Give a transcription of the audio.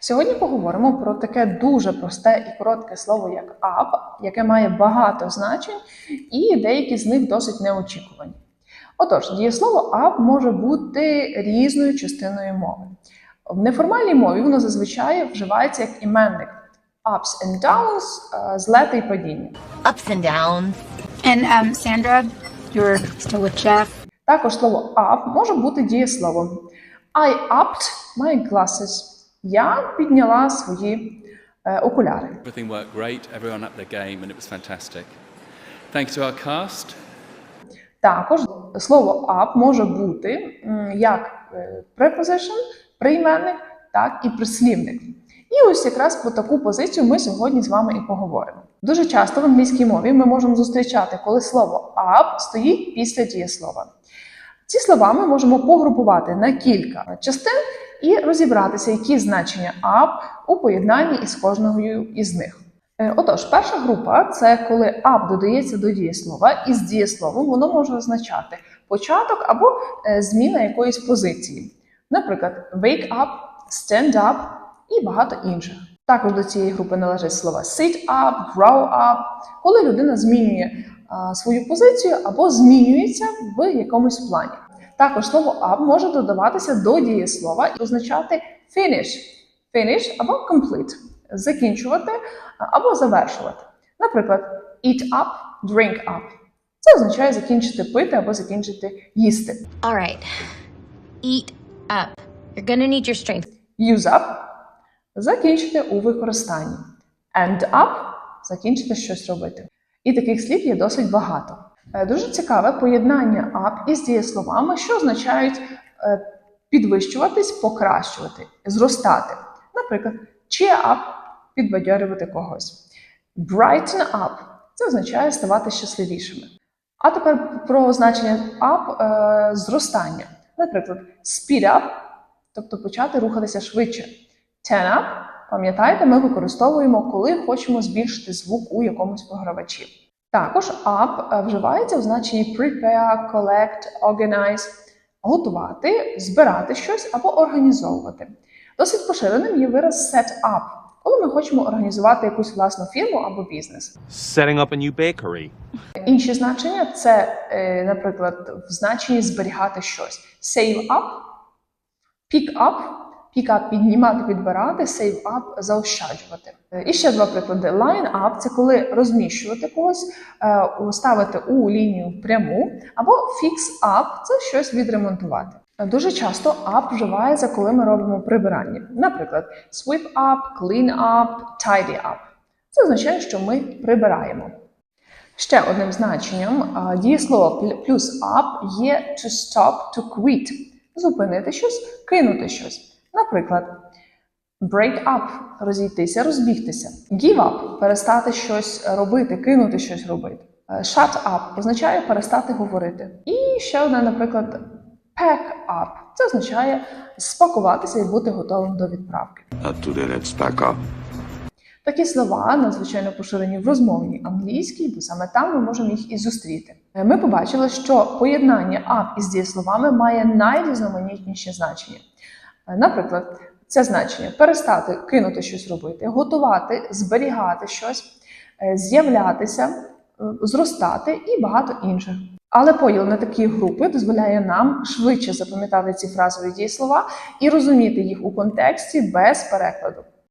Сьогодні поговоримо про таке дуже просте і коротке слово, як up, яке має багато значень, і деякі з них досить неочікувані. Отож, дієслово up може бути різною частиною мови. В неформальній мові воно зазвичай вживається як іменник ups and downs, е, злети і падіння. ups and downs. And um, Sandra, you're still with Jeff. Також слово up може бути дієсловом. I upped my glasses. Я підняла свої е, окуляри. Everything worked great, everyone upped their game, and it was fantastic. Thanks to our cast. Також слово up може бути як е, preposition, прийменник, так і прислівник. І ось якраз про таку позицію ми сьогодні з вами і поговоримо. Дуже часто в англійській мові ми можемо зустрічати, коли слово up стоїть після дієслова. Ці слова ми можемо погрупувати на кілька частин і розібратися, які значення up у поєднанні із кожною із них. Е, Отож, перша група це коли up додається до дієслова, і з дієсловом воно може означати початок або е, зміна якоїсь позиції. Наприклад, wake up, stand up і багато інших. Також до цієї групи належать слова sit up, grow up, коли людина змінює свою позицію або змінюється в якомусь плані. Також слово up може додаватися до дієслова і означати finish, finish або complete, закінчувати або завершувати. Наприклад, eat up, drink up. Це означає закінчити пити або закінчити їсти. All right. Eat up. You're gonna need your strength. Use up закінчити у використанні. End up закінчити щось робити. І таких слів є досить багато. Е, Дуже цікаве поєднання up із дієсловами, що означають е, підвищуватись, покращувати, зростати. Наприклад, cheer up підбадьорювати когось. Brighten up це означає ставати щасливішими. А тепер про значення up е, зростання. Наприклад, speed up, тобто почати рухатися швидше. Turn up, пам'ятаєте, ми використовуємо, коли хочемо збільшити звук у якомусь програвачі. Також up е, вживається в значенні prepare, collect, organize, готувати, збирати щось або організовувати. Досить поширеним є вираз set up, коли ми хочемо організувати якусь власну фірму або бізнес. setting up a new bakery, Інші значення це, е, наприклад, в значенні зберігати щось. Save up, pick up, up – піднімати, підбирати, up – заощаджувати. Е, І ще два приклади. Line up – це коли розміщувати когось, е, ставити у лінію пряму, або fix up – це щось відремонтувати. Дуже часто up вживається, коли ми робимо прибирання. Наприклад, sweep up, clean up, tidy up. Це означає, що ми прибираємо. Ще одним значенням дієслово плюс up є to stop, to quit. Зупинити щось, кинути щось. Наприклад, break up – розійтися, розбігтися. Give up – перестати щось робити, кинути щось робити. Е, Shut up означає перестати говорити. І ще одне, наприклад, pack up – це означає спакуватися і бути готовим до відправки. Let's pack up. Такі слова надзвичайно поширені в розмовній англійській, бо саме там ми можемо їх і зустріти. Е, Ми побачили, що поєднання up із дієсловами має найрізноманітніші значення. Е, Наприклад, це значення перестати кинути щось робити, готувати, зберігати щось, е, з'являтися, е, зростати і багато інших. Але поділ на такі групи дозволяє нам швидше запам'ятати ці фразові дієслова і розуміти їх у контексті без перекладу.